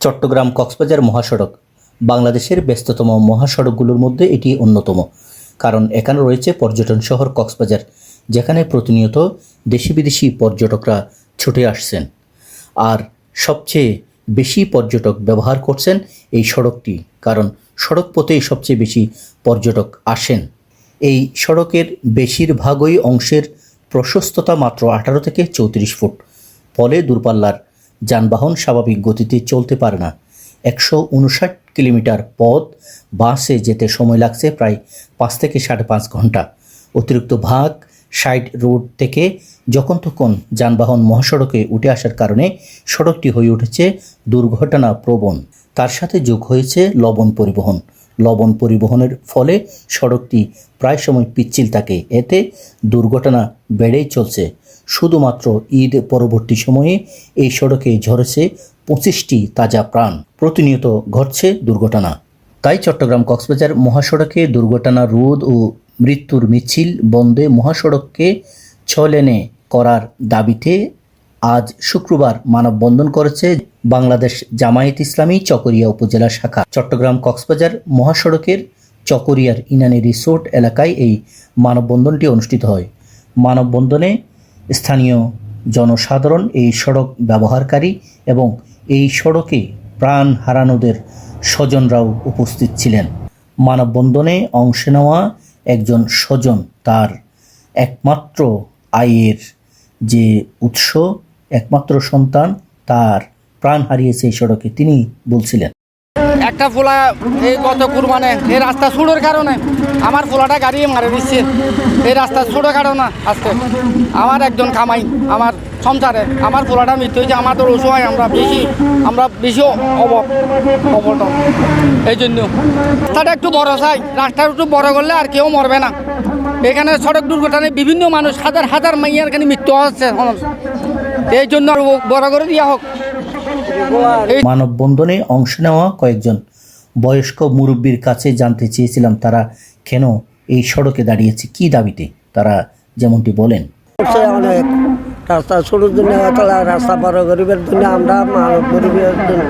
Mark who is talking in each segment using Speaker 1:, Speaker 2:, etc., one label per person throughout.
Speaker 1: চট্টগ্রাম কক্সবাজার মহাসড়ক, বাংলাদেশের ব্যস্ততম মহাসড়কগুলোর মধ্যে এটি অন্যতম। কারণ এখানে রয়েছে পর্যটন শহর কক্সবাজার, যেখানে প্রতিনিয়ত দেশি বিদেশি পর্যটকরা ছুটে আসছেন। আর সবচেয়ে বেশি পর্যটক ব্যবহার করছেন এই সড়কটি, কারণ সড়ক পথেই সবচেয়ে বেশি পর্যটক আসেন। এই সড়কের বেশিরভাগই অংশের প্রশস্ততা মাত্র আঠারো থেকে চৌত্রিশ ফুট। ফলে দূরপাল্লার যানবাহন স্বাভাবিক গতিতে চলতে পারে না। একশো উনষাট কিলোমিটার পথ বাসে যেতে সময় লাগছে প্রায় পাঁচ থেকে সাড়ে পাঁচ ঘণ্টা। অতিরিক্ত ভাগ সাইড রোড থেকে যখন তখন যানবাহন মহাসড়কে উঠে আসার কারণে সড়কটি হয়ে উঠেছে দুর্ঘটনা প্রবণ তার সাথে যোগ হয়েছে লবণ পরিবহন। লবণ পরিবহনের ফলে সড়কটি প্রায় সময় পিচ্ছিল থাকে। এতে দুর্ঘটনা বেড়েই চলছে। শুধুমাত্র ঈদ পরবর্তী সময়ে এই সড়কে ঝরেছে পঁচিশটি তাজা প্রাণ। প্রতিনিয়ত ঘটছে দুর্ঘটনা। তাই চট্টগ্রাম কক্সবাজার মহাসড়কে দুর্ঘটনা রোধ ও মৃত্যুর মিছিল বন্ধে মহাসড়ককে ছ লেনে করার দাবিতে আজ শুক্রবার মানববন্ধন করেছে বাংলাদেশ জামায়াত ইসলামী চকরিয়া উপজেলা শাখা। চট্টগ্রাম কক্সবাজার মহাসড়কের চকরিয়ার ইনানি রিসোর্ট এলাকায় এই মানববন্ধনটি অনুষ্ঠিত হয়। মানববন্ধনে স্থানীয় জনসাধারণ এই সড়ক ব্যবহারকারী এবং এই সড়কে প্রাণ হারানোদের স্বজনরাও উপস্থিত ছিলেন। মানববন্ধনে অংশ নেওয়া একজন স্বজন তার একমাত্র আয়ের যে উৎস একমাত্র সন্তান তার প্রাণ হারিয়েছে এই সড়কে, তিনি বলছিলেন।
Speaker 2: একটা ফোলা এই গত কুরবানে, এই রাস্তা ছোটোর কারণে আমার ফোলাটা গাড়ি মারে দিচ্ছে। এই রাস্তা ছোটো কারণে আজকে আমার একজন কামাই, আমার সংসারে, আমার ফোলাটা মৃত্যু হয়েছে, আমার তো অসহায়, আমরা বেশি আমরা বেশি অব অবটন এই জন্য রাস্তাটা একটু বড় চাই রাস্তাটা একটু বড় করলে আর কেউ মরবে না। এখানে সড়ক দুর্ঘটনায় বিভিন্ন মানুষ, হাজার হাজার মাইয়ার এখানে মৃত্যু হচ্ছে। এই জন্য আরও বড় করে দিয়া হোক।
Speaker 1: মানববন্ধনে অংশ নেওয়া কয়েকজন। বয়স্ক মুরব্বীর কাছে জানতে চেয়েছিলাম তারা কেন এই সড়কে দাঁড়িয়েছে কি দাবিতে? তারা যেমনটি বলেন।
Speaker 3: অনেক রাস্তা শুরুর জন্য রাস্তা বড় গরিবের জন্য আমরা মানব গরিবের জন্য।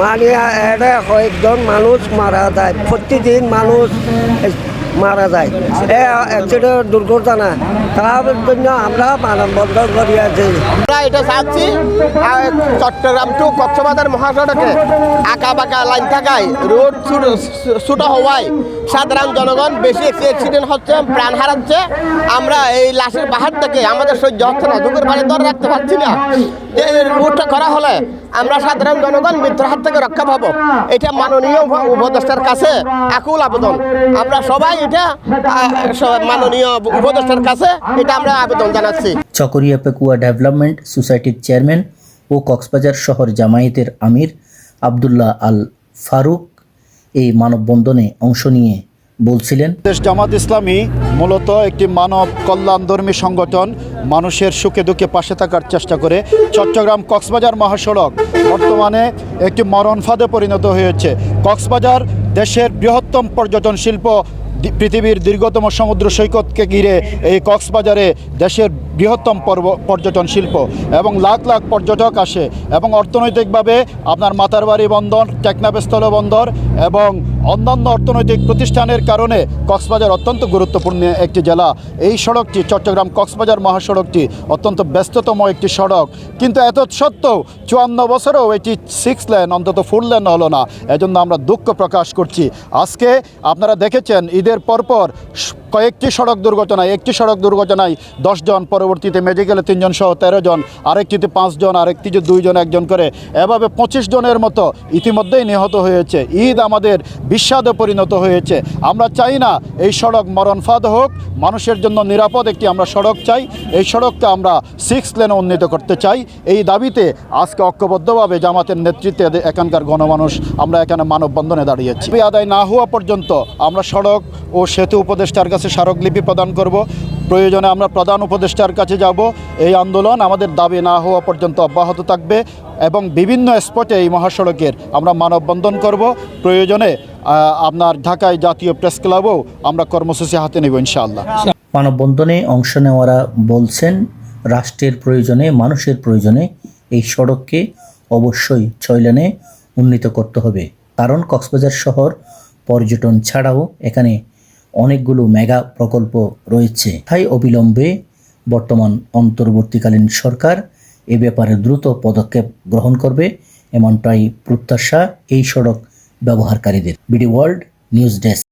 Speaker 3: মানে এটা কয়েকজন মানুষ মারা যায়। প্রতিদিন মানুষ মারা যায়। এ অ্যাক্সিডেন্ট দুর্ঘটনা। তার জন্য আমরা মানববন্ধন করিয়াছি
Speaker 4: আমরা এটা চাচ্ছি চট্টগ্রাম টু কক্সবাজার মহাসড়কে আঁকা বাঁকা লাইন থাকায় রোড ছোট হওয়ায় সাধারণ জনগণ বেশি অ্যাক্সিডেন্ট হচ্ছে প্রাণ হারাচ্ছে। আমরা এই লাশের বাহার থেকে আমাদের সহ্য হচ্ছে না দুপুর বাড়ি ধরে রাখতে পারছি না। এই করা হলে আমরা সাধারণ জনগণ মৃত্যুর হাত থেকে রক্ষা পাবো। এটা মাননীয় উপদেষ্টার কাছে আকুল আবেদন। আমরা সবাই এটা মাননীয় উপদেষ্টার কাছে এটা আমরা আবেদন জানাচ্ছি।
Speaker 1: চকরিয়া পেকুয়া ডেভেলপমেন্ট সোসাইটির চেয়ারম্যান ও কক্সবাজার শহর জামায়াতের আমির আবদুল্লাহ আল ফারুক এই মানববন্ধনে অংশ নিয়ে বলছিলেন।
Speaker 5: দেশ জামাত ইসলামী মূলত একটি মানব কল্যাণ কল্যাণধর্মী সংগঠন। মানুষের সুখে দুঃখে পাশে থাকার চেষ্টা করে চট্টগ্রাম কক্সবাজার মহাসড়ক। বর্তমানে একটি মরণ ফাঁদে পরিণত হয়েছে। কক্সবাজার দেশের বৃহত্তম পর্যটন শিল্প, পৃথিবীর দীর্ঘতম সমুদ্র সৈকতকে ঘিরে এই কক্সবাজারে দেশের বৃহত্তম পর্যটন শিল্প এবং লাখ লাখ পর্যটক আসে এবং অর্থনৈতিকভাবে আপনার মাতারবাড়ি বন্দর, টেকনাফস্থল বন্দর এবং অন্যান্য অর্থনৈতিক প্রতিষ্ঠানের কারণে কক্সবাজার অত্যন্ত গুরুত্বপূর্ণ একটি জেলা। এই সড়কটি চট্টগ্রাম কক্সবাজার মহাসড়কটি অত্যন্ত ব্যস্ততম একটি সড়ক। কিন্তু এত সত্ত্বেও চুয়ান্ন বছরেও এটি সিক্স লেন অন্তত ফোর লেন হলো না। এজন্য আমরা দুঃখ প্রকাশ করছি। আজকে আপনারা দেখেছেন ঈদের পরপর কয়েকটি সড়ক দুর্ঘটনায়, একটি সড়ক দুর্ঘটনায় দশজন পরবর্তীতে মেডিকেলে তিনজন সহ তেরো জন, আরেকটিতে পাঁচজন আরেকটিতে দুইজন একজন করে। এভাবে পঁচিশ জনের মতো ইতিমধ্যেই নিহত হয়েছে। ঈদ আমাদের বিস্বাদে পরিণত হয়েছে। আমরা চাই না এই সড়ক মরণফাদ হোক। মানুষের জন্য নিরাপদ একটি আমরা সড়ক চাই। এই সড়ককে আমরা সিক্স লেনে উন্নীত করতে চাই। এই দাবিতে আজকে ঐক্যবদ্ধভাবে জামাতের নেতৃত্বে এখানকার গণমানুষ আমরা এখানে মানববন্ধনে দাঁড়িয়েছি। আদায় না হওয়া পর্যন্ত আমরা সড়ক ও সেতু উপদেষ্টার কাছে স্মারকলিপি প্রদান করব। প্রয়োজনে আমরা প্রধান উপদেষ্টার কাছে যাব। এই আন্দোলন আমাদের দাবি না হওয়া পর্যন্ত অব্যাহত থাকবে এবং বিভিন্ন স্পটে এই মহাসড়কের আমরা মানববন্ধন করব। প্রয়োজনে আপনার ঢাকায় জাতীয় প্রেস ক্লাবেও আমরা কর্মসূচি হাতে নেব ইনশাআল্লাহ।
Speaker 1: মানববন্ধনে অংশ নেওয়ারা বলছেন, রাষ্ট্রের প্রয়োজনে, মানুষের প্রয়োজনে এই সড়ককে অবশ্যই ছয় লেনে উন্নীত করতে হবে। কারণ কক্সবাজার শহর পর্যটন ছাড়াও এখানে অনেকগুলো মেগা প্রকল্প রয়েছে। তাই অবিলম্বে বর্তমান অন্তর্বর্তীকালীন সরকার এ ব্যাপারে দ্রুত পদক্ষেপ গ্রহণ করবে এমনটাই প্রত্যাশা এই সড়ক ব্যবহারকারীদের। BD world news desk.